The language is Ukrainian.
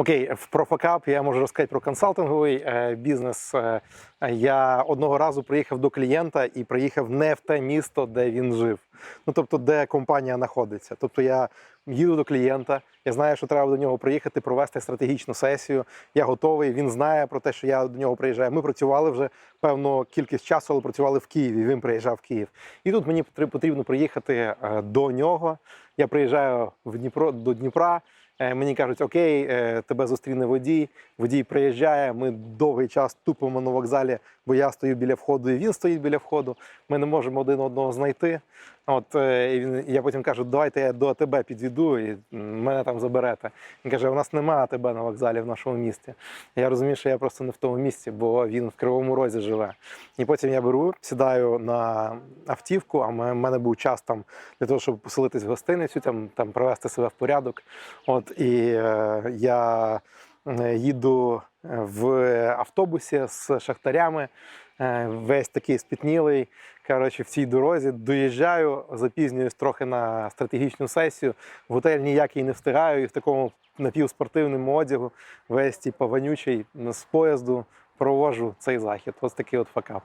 Окей, про факап я можу розказати про консалтинговий е, бізнес. Е, я одного разу приїхав до клієнта і приїхав не в те місто, де він жив. Ну тобто, де компанія знаходиться. Тобто я їду до клієнта, я знаю, що треба до нього приїхати, провести стратегічну сесію. Я готовий. Він знає про те, що я до нього приїжджаю. Ми працювали вже певну кількість часу, але працювали в Києві. Він приїжджав в Київ. І тут мені потрібно приїхати е, до нього. Я приїжджаю в Дніпро до Дніпра. Е, Мені кажуть, окей, е, тебе зустріне водій. Водій приїжджає. Ми довгий час тупимо на вокзалі, бо я стою біля входу, і він стоїть біля входу. Ми не можемо один одного знайти. От е, він, я потім кажу, давайте я до АТБ підведу і мене там заберете. Він каже: у нас немає АТБ на вокзалі в нашому місті. Я розумію, що я просто не в тому місці, бо він в Кривому Розі живе. І потім я беру, сідаю на автівку, а в мене був час там для того, щоб поселитись в гостиницю, там, там привести себе в порядок. От і е, я їду в автобусі з шахтарями, е, весь такий спітнілий. Коротше, в цій дорозі доїжджаю, запізнююсь трохи на стратегічну сесію. В готель ніякий не встигаю, і в такому напівспортивному одягу, весь типу, вонючий з поїзду провожу цей захід. Ось такий от факап.